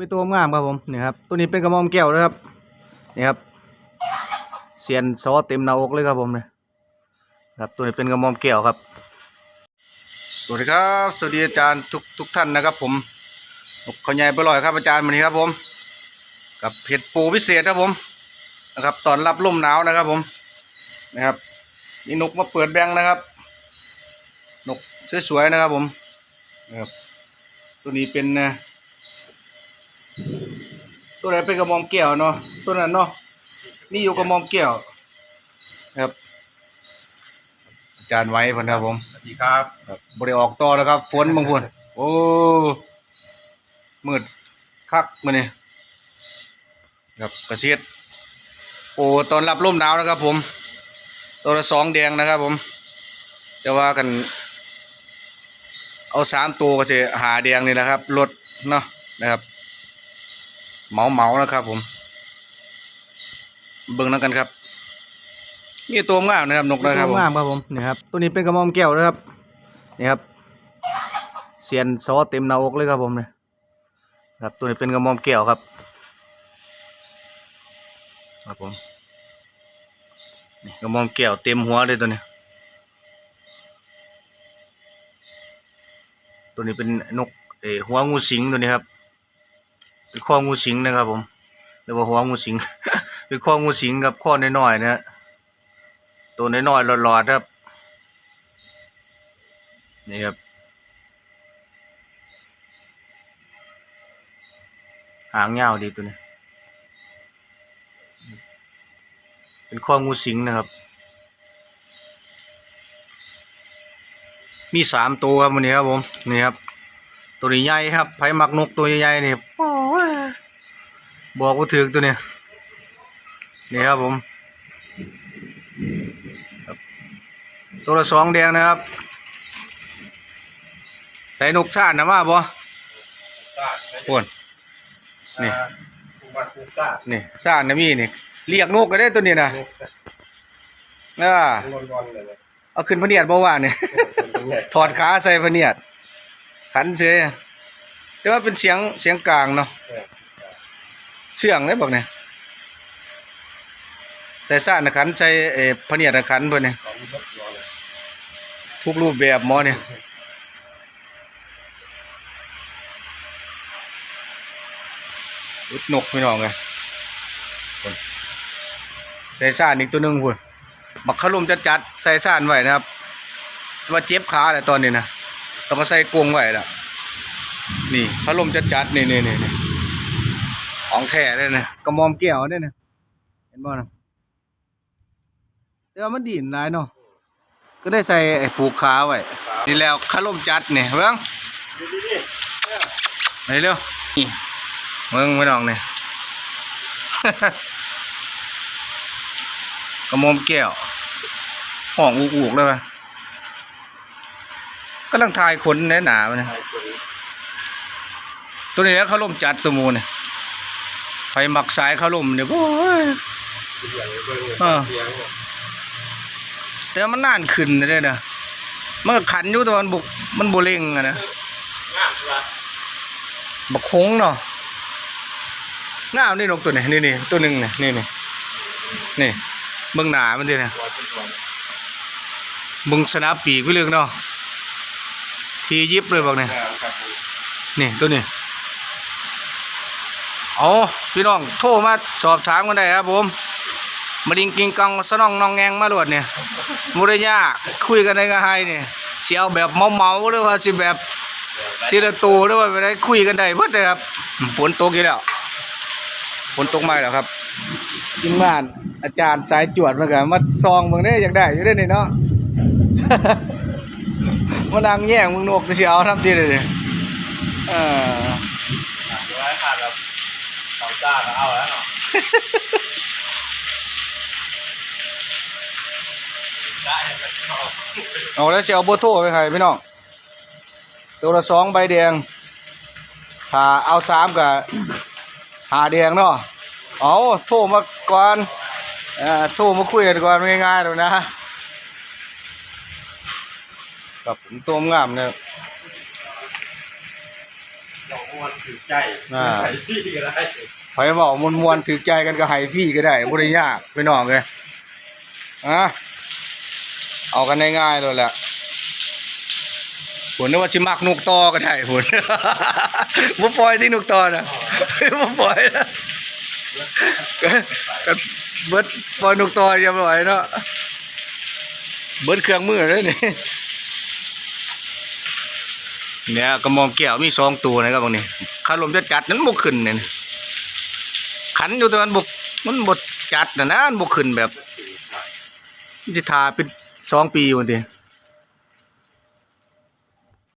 วิตัวงามครับผมนี่ครับตัวนี้เป็นกระมอมแก้วนะครับนี่ครับเสียนซอเต็มหน้าอกเลยครับผมเนี่ยครับตัวนี้เป็นกระมอมแก้วครับ สวัสดีครับสวัสดีอาจารย์ทุกทุกท่านนะครับ ผมขอใหญ่ไปลอยครับอาจารย์วันนี้ครับผม กับเห็ดปูพิเศษครับผมนะครับตอนรับลมหนาวนะครับ ผมนะครับนี่นกมาเปิดแบงค์นะครับนกสวยๆนะครับผมนะครับตัวนี้เป็นเอ่อ ตัวไหนเป็นกระหมอมแก้วเนาะตัวนั้นเนาะนี่อยู่กระหมอมแก้วนะครับอาจารย์ไว้พนครับผมสวัสดีครับครับบริออกต่อแล้วครับ ฝนบางคนโอ้มืดคักมาเนี่ยครับกระเสียดโอ้ตอนรับลมหนาวนะครับผม ตัวละสองแดงนะครับผมจะว่ากัน เอาสามตัวก็จะหาแดงนี่แหละครับลดเนาะนะครับ เหมาเหมานะครับ ผม เบิ่งแล้วกันครับมีตัวงามนะครับนกนะครับตัวงามครับผมนี่ครับตัวนี้เป็นกระมอมแก้วนะครับนี่ครับเสียนซอเต็มหน้าอกเลยครับผมเนี่ยครับตัวนี้เป็นกระมอมแก้วครับครับผมนี่กระมอมแก้วเต็มหัวเลยตัวนี้ตัวนี้เป็นนกเออหัวงูสิงตัวนี้ครับ เป็นข้องูสิงนะครับ ผมเรียกว่าหัวงูสิง เป็นข้องูสิงกับข้อน้อยๆนะฮะตัวน้อยๆหลอดๆครับ นี่ครับหางยาวดีตัวนี้ เป็นข้องูสิงนะครับ มีสามตัวครับวันนี้ครับผม นี่ครับ ตัวนี้ใหญ่ครับไผ่มักนกตัวใหญ่ๆนี่โอ้ย บอกว่าถึงตัวเนี้ยนี่ครับผมครับตัวละสองแดงนะครับ ใส่นกชาตินะมาบ่ซ่าปวนนี่ภูมิภูมิซ่านี่ชาตินะมีนี่เรียกนกก็ได้ตัวนี้นะเออร้อนๆเลยเอาขึ้นพะเนียดบ่ว่าเนี่ยถอดขาใส่พะเนียดขันเฉยแต่ว่าเป็นเสียงเสียงกลางเนาะ เชื่องเลยบอกเนี่ยใส่ซ่านะขันใส่เออพเนียดนะขันเพิ่นเนี่ยทุกรูปแบบหมอเนี่ยอุดนกพี่น้องไงใส่ซ่านอีกตัวหนึ่งพุ่นบักขลุมจัดจัดๆใส่ซ่านไว้นะครับว่าเจ็บขาแหละตอนนี้นะต้องมาใส่กรงไว้ล้วนี่ขลุมจัดจัดๆนี่นี่นี่ ของแท้เลยนะกระมอมแก้วเนี่ยนะเห็นบ่นะแต่ว่ามันดีนหลายเนาะก็ได้ใส่ไอ้ผูกขาไว้นี่แล้วขลุมจัดนี่เบิ่งไปเร็วนี่มึงไม่ลองเนี่ยกระมอมแก้วห้องอูกๆเลยปะกำลังทายขนแน่หนามันยตัวนี้แล้วเขาล่มจัดตัวหมูเนี่ยไฟ หมักสายเขาล่มเนี่ยโอ้ยเออแต่มันนานขึ้นเลยนะมันก็ขันอยู่แตอนบุกมันโบเล่งอะนะบักคงเนาะงามนี่นกตัวนี้นี่นี่ตัวหนึ่งนี่นี่นี่นี่เบิ่งหนามันดิเนี่ยเบิ่งสนับปีกพี่เรื่องเนาะทียิบเลยบอกเนี่ยนี่ตัวนี้ อ๋อพี่น้องโทรมาสอบถามกันได้ครับผมมาดิงกิงกังสนองนองแงงมาโลดเนี่ยมุรยากคุยกันได้ง่ายเนี่ยเสียวแบบเมาเมาหรือว่าสิแบบทีละตัวหรือว่าไปได้คุยกันได้เบิดเลยครับฝนตกอีกแล้วฝนตกมาแล้วครับทีมงานอาจารย์สายจวดมากันมาซองเมืองได้ยากได้อยู่ได้นี่เนาะมานั่งแย่งมึงนกเสียวทำทีเลยดิเออ เดี๋ยวให้ขาดแบบเขา จ้าก็เอาแล้วเนาะได้แล้วก็เอาเอาแล้วเสียวโบโทรไปใครพี่น้องตัวละสองใบแดงถ้าเอาสามกับหาแดงเนาะเอาโทรมาก่อนเอ่อโทรมาคุยกันก่อนง่ายๆเลยนะครับผมตัวงามเนี่ย ดอกม้วนถือใจอ่าใส่ที่ก็ได้ ไผบอกมวนมวนๆถือใจกันก็ให้ฟรีก็ได้บ่ได้ยากพี่น้องเลยอะเอากันง่ายๆเลยแหละผมนึกว่าสิมักนกตอก็ได้ผมบ่ปล่อยที่นกตอนะบ่ปล่อยนะเบิดปล่อยนกตอเรียบร้อยเนาะเบิดเครื่องมือเลยนี่เนี่ยกระมอมแก้วมีสองตัวนะครับบางนี้คารมจะจัดนั้นบุกขึ้นเนี่ย ขันอยู่แตมันบกมันบดจัดนะนะมันบกขึ้นแบบมันจะทาเป็นสองปีวันที